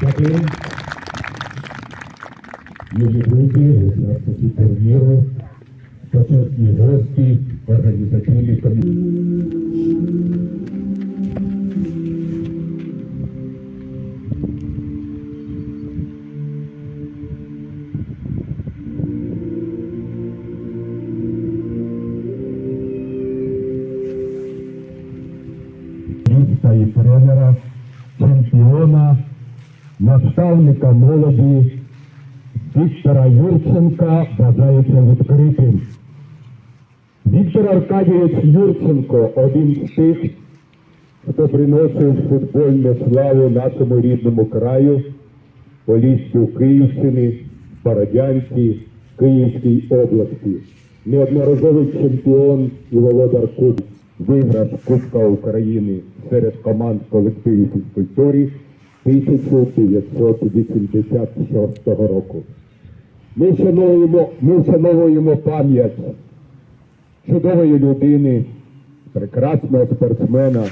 перемогти. Юні групи, учасники турніру, почесні гості, організаційні комісії. міста і тренера, чемпіона, наставника молоді Віктора Юрченка бажається відкритим. Віктор Аркадійович Юрченко один з тих, хто приносив футбольну славу нашому рідному краю, Поліссю Київщини, Бородянці, Київській області. Неодноразовий чемпіон і володар Куб виграв Кубка України серед команд колективів фізкультурі 1986 року. Ми вшановуємо, ми вшановуємо пам'ять чудової людини, прекрасного спортсмена,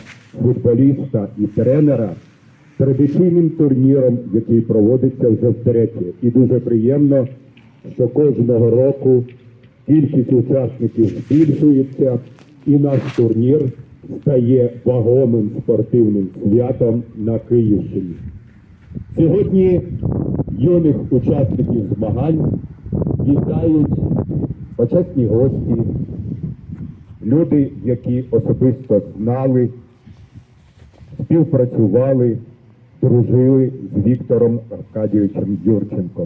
футболіста і тренера традиційним турніром, який проводиться вже втретє. І дуже приємно, що кожного року кількість учасників збільшується, і наш турнір стає вагомим спортивним святом на Київщині. Сьогодні юних учасників змагань вітають почесні гості, люди, які особисто знали, співпрацювали, дружили з Віктором Аркадійовичем Юрченком.